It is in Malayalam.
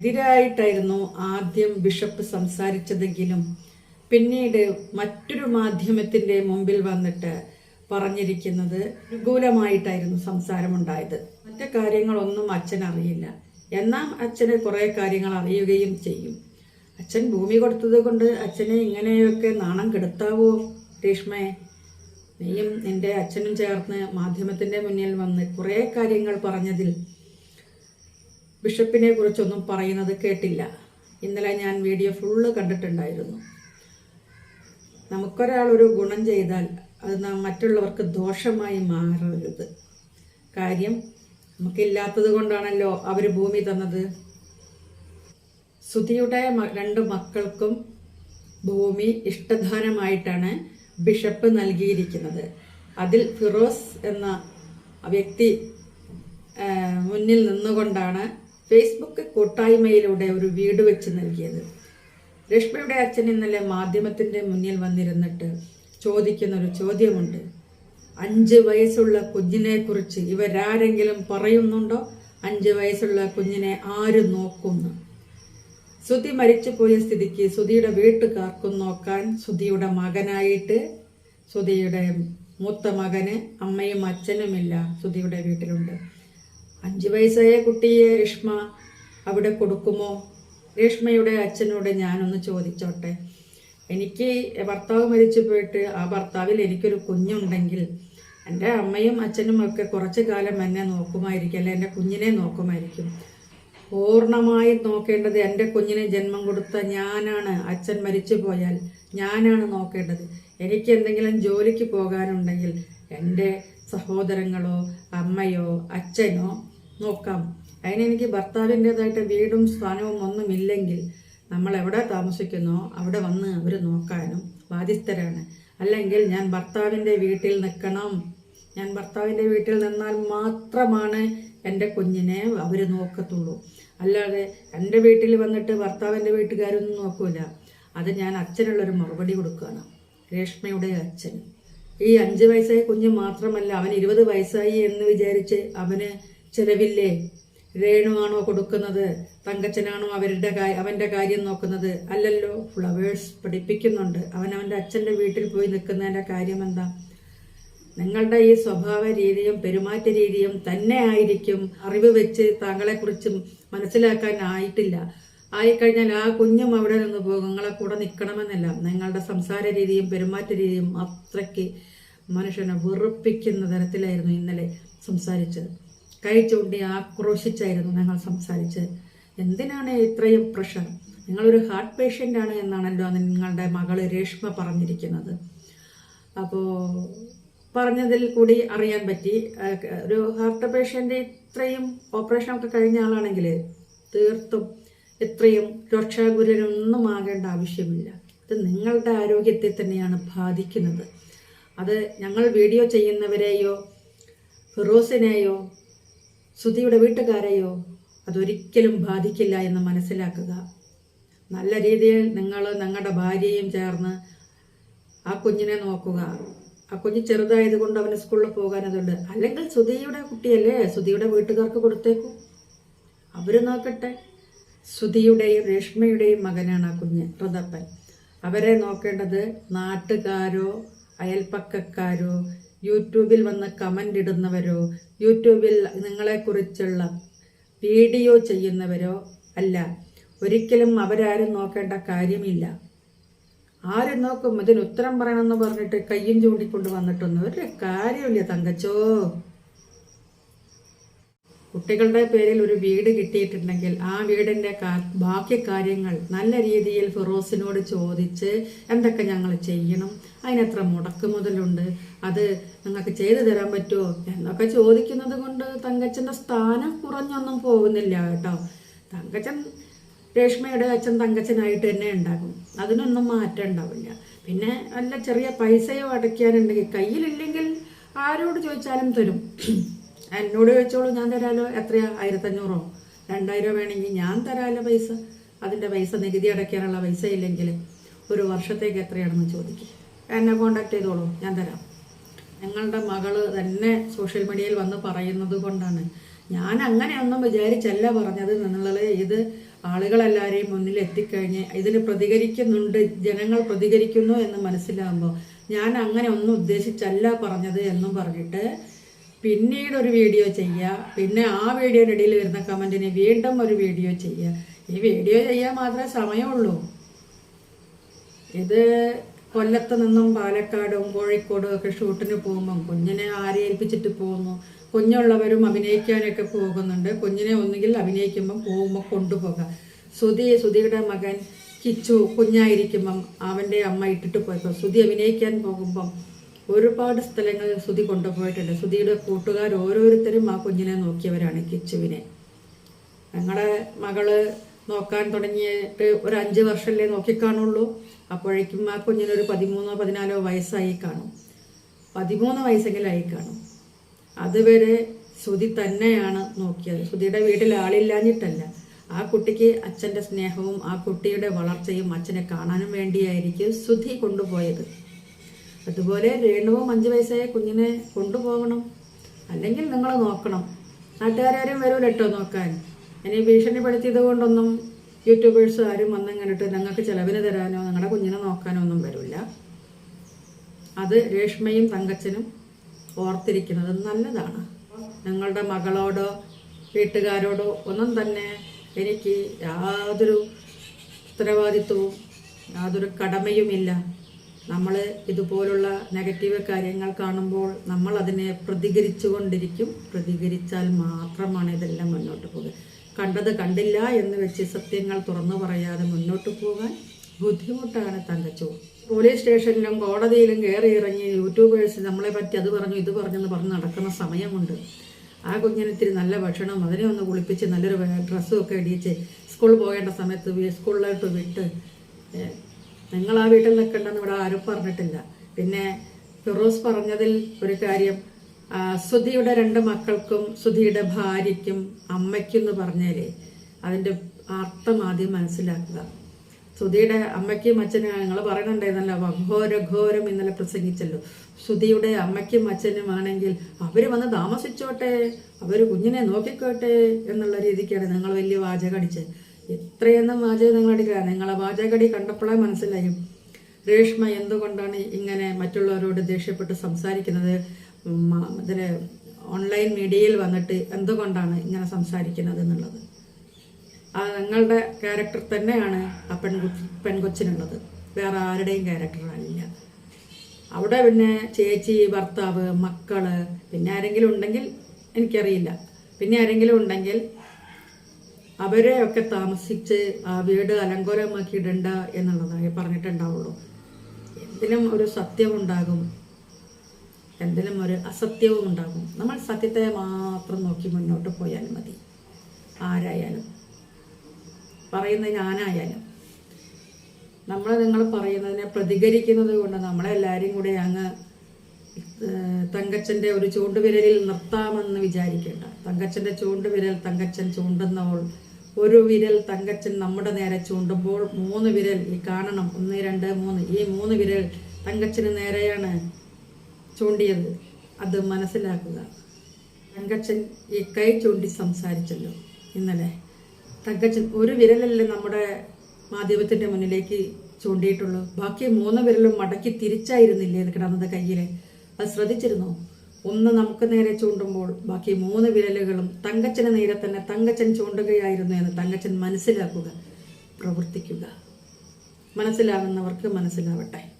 എതിരായിട്ടായിരുന്നു ആദ്യം ബിഷപ്പ് സംസാരിച്ചതെങ്കിലും പിന്നീട് മറ്റൊരു മാധ്യമത്തിന്റെ മുമ്പിൽ വന്നിട്ട് പറഞ്ഞിരിക്കുന്നത് അനുകൂലമായിട്ടായിരുന്നു സംസാരമുണ്ടായത്. മറ്റു കാര്യങ്ങളൊന്നും അച്ഛൻ അറിയില്ല. എന്നാൽ അച്ഛന് കുറേ കാര്യങ്ങൾ അറിയുകയും ചെയ്യും. അച്ഛൻ ഭൂമി കൊടുത്തത് കൊണ്ട് അച്ഛനെ ഇങ്ങനെയൊക്കെ നാണം കെടുത്താവോ രേഷ്മയെ നീയും നിന്റെ അച്ഛനും ചേർന്ന് മാധ്യമത്തിന്റെ മുന്നിൽ വന്ന് കുറേ കാര്യങ്ങൾ പറഞ്ഞതിൽ ബിഷപ്പിനെ കുറിച്ചൊന്നും പറയുന്നത് കേട്ടില്ല. ഇന്നലെ ഞാൻ വീഡിയോ ഫുള്ള് കണ്ടിട്ടുണ്ടായിരുന്നു. നമുക്കൊരാൾ ഒരു ഗുണം ചെയ്താൽ അത് മറ്റുള്ളവർക്ക് ദോഷമായി മാറരുത്. കാര്യം നമുക്കില്ലാത്തത് കൊണ്ടാണല്ലോ അവർ ഭൂമി തന്നത്. സുധിയുടെ രണ്ട് മക്കൾക്കും ഭൂമി ഇഷ്ടദാനമായിട്ടാണ് ബിഷപ്പ് നൽകിയിരിക്കുന്നത്. അതിൽ ഫിറോസ് എന്ന വ്യക്തി മുന്നിൽ നിന്നുകൊണ്ടാണ് ഫേസ്ബുക്ക് കൂട്ടായ്മയിലൂടെ ഒരു വീട് വെച്ച് നൽകിയത്. രശ്മിയുടെ അച്ഛൻ ഇന്നലെ മാധ്യമത്തിന്റെ മുന്നിൽ വന്നിരുന്നിട്ട് ചോദിക്കുന്ന ഒരു ചോദ്യമുണ്ട്. അഞ്ച് വയസ്സുള്ള കുഞ്ഞിനെക്കുറിച്ച് ഇവരാരെങ്കിലും പറയുന്നുണ്ടോ? അഞ്ച് വയസ്സുള്ള കുഞ്ഞിനെ ആര് നോക്കുന്നു? സുധി മരിച്ചുപോയ സ്ഥിതിക്ക് സുധിയുടെ വീട്ടുകാർക്കും നോക്കാൻ സുധിയുടെ മകനായിട്ട് സുധിയുടെ മൂത്ത മകന് അമ്മയും അച്ഛനുമില്ല സുധിയുടെ വീട്ടിലുണ്ട്. അഞ്ചു വയസ്സായ കുട്ടിയെ രേഷ്മ അവിടെ കൊടുക്കുമോ? രേഷ്മയുടെ അച്ഛനോട് ഞാനൊന്ന് ചോദിച്ചോട്ടെ. എനിക്ക് ഭർത്താവ് മരിച്ചു പോയിട്ട് ആ ഭർത്താവിൽ എനിക്കൊരു കുഞ്ഞുണ്ടെങ്കിൽ എന്റെ അമ്മയും അച്ഛനും ഒക്കെ കുറച്ചു കാലം എന്നെ നോക്കുമായിരിക്കും അല്ലെ എന്റെ കുഞ്ഞിനെ നോക്കുമായിരിക്കും. പൂർണമായി നോക്കേണ്ടത് എന്റെ കുഞ്ഞിനെ ജന്മം കൊടുത്ത ഞാനാണ്. അച്ഛൻ മരിച്ചു പോയാൽ ഞാനാണ് നോക്കേണ്ടത്. എനിക്ക് എന്തെങ്കിലും ജോലിക്ക് പോകാനുണ്ടെങ്കിൽ എന്റെ സഹോദരങ്ങളോ അമ്മയോ അച്ഛനോ നോക്കാം. അതിനെനിക്ക് ഭർത്താവിന്റെതായിട്ട് വീടും സ്ഥാനവും ഒന്നുമില്ലെങ്കിൽ നമ്മൾ എവിടെ താമസിക്കുന്നോ അവിടെ വന്ന് അവർ നോക്കാനും ബാധ്യസ്ഥരാണ്. അല്ലെങ്കിൽ ഞാൻ ഭർത്താവിന്റെ വീട്ടിൽ നിൽക്കണം. ഞാൻ ഭർത്താവിന്റെ വീട്ടിൽ നിന്നാൽ മാത്രമാണ് എന്റെ കുഞ്ഞിനെ അവർ നോക്കത്തുള്ളൂ. അല്ലാതെ എന്റെ വീട്ടിൽ വന്നിട്ട് ഭർത്താവിന്റെ വീട്ടുകാരൊന്നും നോക്കൂല. അത് ഞാൻ അച്ഛനുള്ളൊരു മറുപടി കൊടുക്കുകയാണ്. രേഷ്മയുടെ അച്ഛൻ. ഈ അഞ്ച് വയസ്സായ കുഞ്ഞ് മാത്രമല്ല അവൻ ഇരുപത് വയസ്സായി എന്ന് വിചാരിച്ച് അവന് ചെലവില്ലേ? രേണുവാണോ കൊടുക്കുന്നത്? തങ്കച്ചനാണോ അവരുടെ അവന്റെ കാര്യം നോക്കുന്നത്? അല്ലല്ലോ ഫ്ലവേഴ്സ് പഠിപ്പിക്കുന്നുണ്ട്. അവൻ അവന്റെ അച്ഛന്റെ വീട്ടിൽ പോയി നിൽക്കുന്നതിന്റെ കാര്യം എന്താ നിങ്ങളുടെ ഈ സ്വഭാവ രീതിയും പെരുമാറ്റ രീതിയും തന്നെ ആയിരിക്കും അറിവ് വെച്ച് താങ്കളെക്കുറിച്ചും മനസ്സിലാക്കാനായിട്ടില്ല ആയിക്കഴിഞ്ഞാൽ ആ കുഞ്ഞും അവിടെ നിന്ന് പോകും. നിങ്ങളെ കൂടെ നിൽക്കണമെന്നല്ല നിങ്ങളുടെ സംസാര രീതിയും പെരുമാറ്റ രീതിയും അത്രയ്ക്ക് മനുഷ്യനെ വെറുപ്പിക്കുന്ന തരത്തിലായിരുന്നു ഇന്നലെ സംസാരിച്ചത്. കൈ ചൂണ്ടി ആക്രോശിച്ചായിരുന്നു ഞങ്ങൾ സംസാരിച്ചത്. എന്തിനാണ് ഇത്രയും പ്രഷർ? നിങ്ങളൊരു ഹാർട്ട് പേഷ്യന്റ് ആണ് എന്നാണല്ലോ നിങ്ങളുടെ മകൾ രേഷ്മ പറഞ്ഞിരിക്കുന്നത്. അപ്പോൾ പറഞ്ഞതിൽ കൂടി അറിയാൻ പറ്റി. ഒരു ഹാർട്ട് പേഷ്യന്റ് ഇത്രയും ഓപ്പറേഷൻ ഒക്കെ കഴിഞ്ഞ ആളാണെങ്കിൽ തീർത്തും ഇത്രയും രക്ഷാഗുരനൊന്നും ആകേണ്ട ആവശ്യമില്ല. ഇത് നിങ്ങളുടെ ആരോഗ്യത്തെ തന്നെയാണ് ബാധിക്കുന്നത്. അത് ഞങ്ങൾ വീഡിയോ ചെയ്യുന്നവരെയോ ഫിറോസിനെയോ സുധിയുടെ വീട്ടുകാരെയോ അതൊരിക്കലും ബാധിക്കില്ല എന്ന് മനസ്സിലാക്കുക. നല്ല രീതിയിൽ നിങ്ങൾ നിങ്ങളുടെ ഭാര്യയും ചേർന്ന് ആ കുഞ്ഞിനെ നോക്കുക. ആ കുഞ്ഞ് ചെറുതായത് കൊണ്ട് അവന് സ്കൂളിൽ പോകാനതുണ്ട്. അല്ലെങ്കിൽ സുധിയുടെ കുട്ടിയല്ലേ? സുധിയുടെ വീട്ടുകാർക്ക് കൊടുത്തേക്കും. അവർ നോക്കട്ടെ. സുധിയുടെയും രേഷ്മയുടെയും മകനാണ് ആ കുഞ്ഞ് ഋതപ്പൻ. അവരെ നോക്കേണ്ടത് നാട്ടുകാരോ അയൽപ്പക്കക്കാരോ യൂട്യൂബിൽ വന്ന് കമന്റ് ഇടുന്നവരോ യൂട്യൂബിൽ നിങ്ങളെക്കുറിച്ചുള്ള വീഡിയോ ചെയ്യുന്നവരോ അല്ല. ഒരിക്കലും അവരാരും നോക്കേണ്ട കാര്യമില്ല. ആരും നോക്കും? ഇതിന് ഉത്തരം പറയണമെന്ന് പറഞ്ഞിട്ട് കയ്യും ചൂണ്ടിക്കൊണ്ട് വന്നിട്ടൊന്നും ഒരു കാര്യമില്ല തങ്കച്ചോ. കുട്ടികളുടെ പേരിൽ ഒരു വീട് കിട്ടിയിട്ടുണ്ടെങ്കിൽ ആ വീടിന്റെ കാ- ബാക്കി കാര്യങ്ങൾ നല്ല രീതിയിൽ ഫിറോസിനോട് ചോദിച്ച് എന്തൊക്കെ ഞങ്ങൾ ചെയ്യണം അതിനെത്ര മുടക്ക് മുതലുണ്ട് അത് നിങ്ങൾക്ക് ചെയ്തു തരാൻ പറ്റുമോ എന്നൊക്കെ ചോദിക്കുന്നത് കൊണ്ട് തങ്കച്ചന്റെ സ്ഥാനം കുറഞ്ഞൊന്നും പോകുന്നില്ല കേട്ടോ. തങ്കച്ചൻ രേഷ്മയുടെ അച്ഛൻ തങ്കച്ചനായിട്ട് തന്നെ ഉണ്ടാകും. അതിനൊന്നും മാറ്റം ഉണ്ടാവില്ല. പിന്നെ നല്ല ചെറിയ പൈസയോ അടയ്ക്കാനുണ്ടെങ്കിൽ കയ്യിലില്ലെങ്കിൽ ആരോട് ചോദിച്ചാലും തരും. എന്നോട് ചോദിച്ചോളൂ ഞാൻ തരാലോ? എത്രയാ? ആയിരത്തഞ്ഞൂറോ? രണ്ടായിരം വേണമെങ്കിൽ ഞാൻ തരാലോ പൈസ? അതിന്റെ പൈസ നികുതി അടയ്ക്കാനുള്ള പൈസ ഇല്ലെങ്കിൽ ഒരു വർഷത്തേക്ക് എത്രയാണെന്ന് ചോദിക്കും. എന്നെ കോണ്ടാക്ട് ചെയ്തോളൂ ഞാൻ തരാം. ഞങ്ങളുടെ മകൾ തന്നെ സോഷ്യൽ മീഡിയയിൽ വന്ന് പറയുന്നത് കൊണ്ടാണ്. ഞാൻ അങ്ങനെയൊന്നും വിചാരിച്ചല്ല പറഞ്ഞത് എന്നുള്ളത്. ഇത് ആളുകളെല്ലാവരെയും മുന്നിൽ എത്തിക്കഴിഞ്ഞ് ഇതിന് പ്രതികരിക്കുന്നുണ്ട് ജനങ്ങൾ പ്രതികരിക്കുന്നു എന്ന് മനസ്സിലാകുമ്പോൾ ഞാൻ അങ്ങനെ ഒന്നും ഉദ്ദേശിച്ചല്ല പറഞ്ഞത് എന്നും പറഞ്ഞിട്ട് പിന്നീട് ഒരു വീഡിയോ ചെയ്യുക പിന്നെ ആ വീഡിയോയുടെ ഇടയിൽ വരുന്ന കമന്റിന് വീണ്ടും ഒരു വീഡിയോ ചെയ്യുക ഈ വീഡിയോ ചെയ്യാൻ മാത്രമേ സമയമുള്ളൂ. ഇത് കൊല്ലത്ത് നിന്നും പാലക്കാടും കോഴിക്കോടും ഒക്കെ ഷൂട്ടിന് പോകുമ്പം കുഞ്ഞിനെ ആരെ ഏൽപ്പിച്ചിട്ട് പോകുന്നു? കുഞ്ഞുള്ളവരും അഭിനയിക്കാനൊക്കെ പോകുന്നുണ്ട്. കുഞ്ഞിനെ ഒന്നുകിൽ അഭിനയിക്കുമ്പം പോകുമ്പോൾ കൊണ്ടുപോകാം. സുധി സുധിയുടെ മകൻ കിച്ചു കുഞ്ഞായിരിക്കുമ്പം അവന്റെ അമ്മ ഇട്ടിട്ട് പോയപ്പോൾ സുധി അഭിനയിക്കാൻ പോകുമ്പം ഒരുപാട് സ്ഥലങ്ങളിൽ സുധി കൊണ്ടുപോയിട്ടുണ്ട്. സുധിയുടെ കൂട്ടുകാർ ഓരോരുത്തരും ആ കുഞ്ഞിനെ നോക്കിയവരാണ് കിച്ചുവിനെ. ഞങ്ങളുടെ മകൾ നോക്കാൻ തുടങ്ങിയിട്ട് ഒരു അഞ്ച് വർഷമല്ലേ നോക്കിക്കാണുള്ളൂ. അപ്പോഴേക്കും ആ കുഞ്ഞിനൊരു പതിമൂന്നോ പതിനാലോ വയസ്സായി കാണും. പതിമൂന്ന് വയസ്സെങ്കിലായി കാണും. അതുവരെ ശ്രുതി തന്നെയാണ് നോക്കിയത്. ശ്രുതിയുടെ വീട്ടിൽ ആളില്ലാഞ്ഞിട്ടല്ല. ആ കുട്ടിക്ക് അച്ഛന്റെ സ്നേഹവും ആ കുട്ടിയുടെ വളർച്ചയും അച്ഛനെ കാണാനും വേണ്ടിയായിരിക്കും ശ്രുതി കൊണ്ടുപോയത്. അതുപോലെ രേണുവും അഞ്ച് വയസ്സായ കുഞ്ഞിനെ കൊണ്ടുപോകണം. അല്ലെങ്കിൽ നിങ്ങൾ നോക്കണം. നാട്ടുകാരും വരൂല കേട്ടോ നോക്കാൻ. ഇനി ഭീഷണിപ്പെടുത്തിയത് കൊണ്ടൊന്നും യൂട്യൂബേഴ്സ് ആരും വന്നും കണ്ടിട്ട് ഞങ്ങൾക്ക് ചിലവിന് തരാനോ നിങ്ങളുടെ കുഞ്ഞിനെ നോക്കാനോ ഒന്നും വരില്ല അത് രേഷ്മയും തങ്കച്ചനും ഓർത്തിരിക്കുന്നത് നല്ലതാണ്. നിങ്ങളുടെ മകളോടോ വീട്ടുകാരോടോ ഒന്നും തന്നെ എനിക്ക് യാതൊരു ഉത്തരവാദിത്വവും യാതൊരു കടമയുമില്ല. നമ്മൾ ഇതുപോലുള്ള നെഗറ്റീവ് കാര്യങ്ങൾ കാണുമ്പോൾ നമ്മൾ അതിനെ പ്രതികരിച്ചു കൊണ്ടിരിക്കും പ്രതികരിച്ചാൽ മാത്രമാണ് ഇതെല്ലാം മുന്നോട്ട് പോകുക. കണ്ടത് കണ്ടില്ല എന്ന് വെച്ച് സത്യങ്ങൾ തുറന്നു പറയാതെ മുന്നോട്ട് പോകാൻ ബുദ്ധിമുട്ടാണ് തങ്കച്ചോ. പോലീസ് സ്റ്റേഷനിലും കോടതിയിലും കയറി ഇറങ്ങി യൂട്യൂബേഴ്സ് നമ്മളെ പറ്റി അത് പറഞ്ഞു ഇത് പറഞ്ഞു എന്ന് പറഞ്ഞ് നടക്കുന്ന സമയമുണ്ട്. ആ കുഞ്ഞിന് ഇത്തിരി നല്ല ഭക്ഷണം അതിനെ ഒന്ന് കുളിപ്പിച്ച് നല്ലൊരു ഡ്രസ്സും ഒക്കെ ഇടിയിച്ച് സ്കൂളിൽ പോകേണ്ട സമയത്ത് സ്കൂളിലോട്ട് വിട്ട് നിങ്ങൾ ആ വീട്ടിൽ നിൽക്കണ്ടെന്ന് ഇവിടെ ആരും പറഞ്ഞിട്ടില്ല. പിന്നെ ഫിറോസ് പറഞ്ഞതിൽ ഒരു കാര്യം സുധിയുടെ രണ്ട് മക്കൾക്കും സുധിയുടെ ഭാര്യയ്ക്കും അമ്മയ്ക്കും എന്ന് പറഞ്ഞാലേ അതിന്റെ അർത്ഥം ആദ്യം മനസ്സിലാക്കുക. സുധിയുടെ അമ്മയ്ക്കും അച്ഛനും നിങ്ങൾ പറയുന്നുണ്ടായിരുന്നല്ലോ അഘോരഘോരം ഇന്നലെ പ്രസംഗിച്ചല്ലോ. സുധിയുടെ അമ്മയ്ക്കും അച്ഛനും ആണെങ്കിൽ അവർ വന്ന് താമസിച്ചോട്ടെ അവർ കുഞ്ഞിനെ നോക്കിക്കോട്ടെ എന്നുള്ള രീതിക്കാണ് നിങ്ങൾ വലിയ വാചകടിച്ച് എത്രയെന്നും വാചകം നിങ്ങൾ നിങ്ങളെ വാചകടി കണ്ടപ്പോഴേ മനസ്സിലായും. രേഷ്മ എന്തുകൊണ്ടാണ് ഇങ്ങനെ മറ്റുള്ളവരോട് ദേഷ്യപ്പെട്ട് സംസാരിക്കുന്നത്? ഇതിന് ഓൺലൈൻ മീഡിയയിൽ വന്നിട്ട് എന്തുകൊണ്ടാണ് ഇങ്ങനെ സംസാരിക്കുന്നത് എന്നുള്ളത്. ആ നിങ്ങളുടെ ക്യാരക്ടർ തന്നെയാണ് ആ പെൺകു പെൺകൊച്ചിനുള്ളത്. വേറെ ആരുടെയും ക്യാരക്ടറല്ല അവിടെ പിന്നെ ചേച്ചി ഭർത്താവ് മക്കൾ പിന്നെ ആരെങ്കിലും ഉണ്ടെങ്കിൽ എനിക്കറിയില്ല. പിന്നെ ആരെങ്കിലും ഉണ്ടെങ്കിൽ അവരെ ഒക്കെ താമസിച്ച് ആ വീട് അലങ്കോലമാക്കി ഇടണ്ട എന്നുള്ളതായി പറഞ്ഞിട്ടുണ്ടാവുള്ളൂ. എന്തിനും ഒരു സത്യമുണ്ടാകും എന്തിനും ഒരു അസത്യവും ഉണ്ടാകും നമ്മൾ സത്യത്തെ മാത്രം നോക്കി മുന്നോട്ട് പോയാൽ മതി. ആരായാലും. പറയുന്ന ഞാനായാലും. നമ്മൾ നിങ്ങൾ പറയുന്നതിനെ പ്രതികരിക്കുന്നത് കൊണ്ട് നമ്മളെല്ലാവരും കൂടെ അങ്ങ് തങ്കച്ചന്റെ ഒരു ചൂണ്ടുവിരലിൽ നിർത്താമെന്ന് വിചാരിക്കേണ്ട. തങ്കച്ചന്റെ ചൂണ്ടുവിരൽ തങ്കച്ചൻ ചൂണ്ടുന്നപ്പോൾ ഒരു വിരൽ തങ്കച്ചൻ നമ്മുടെ നേരെ ചൂണ്ടുമ്പോൾ മൂന്ന് വിരൽ. ഈ കാണണം. ഒന്ന് രണ്ട് മൂന്ന്. ഈ മൂന്ന് വിരൽ തങ്കച്ചന് നേരെയാണ് ചൂണ്ടിയത്. അത് മനസ്സിലാക്കുക. തങ്കച്ചൻ ഈ കൈ ചൂണ്ടി സംസാരിച്ചല്ലോ ഇന്നലെ. തങ്കച്ചൻ ഒരു വിരലല്ലേ നമ്മുടെ മാധ്യമത്തിന്റെ മുന്നിലേക്ക് ചൂണ്ടിയിട്ടുള്ളൂ. ബാക്കി മൂന്ന് വിരലും മടക്കി തിരിച്ചായിരുന്നില്ലേ കിടന്നത് കയ്യിൽ അത് ശ്രദ്ധിച്ചിരുന്നോ? ഒന്ന് നമുക്ക് നേരെ ചൂണ്ടുമ്പോൾ ബാക്കി മൂന്ന് വിരലുകളും തങ്കച്ചന് നേരെ തന്നെ തങ്കച്ചൻ ചൂണ്ടുകയായിരുന്നു എന്ന് തങ്കച്ചൻ മനസ്സിലാക്കുക പ്രവർത്തിക്കുക. മനസ്സിലാകുന്നവർക്ക് മനസ്സിലാവട്ടെ.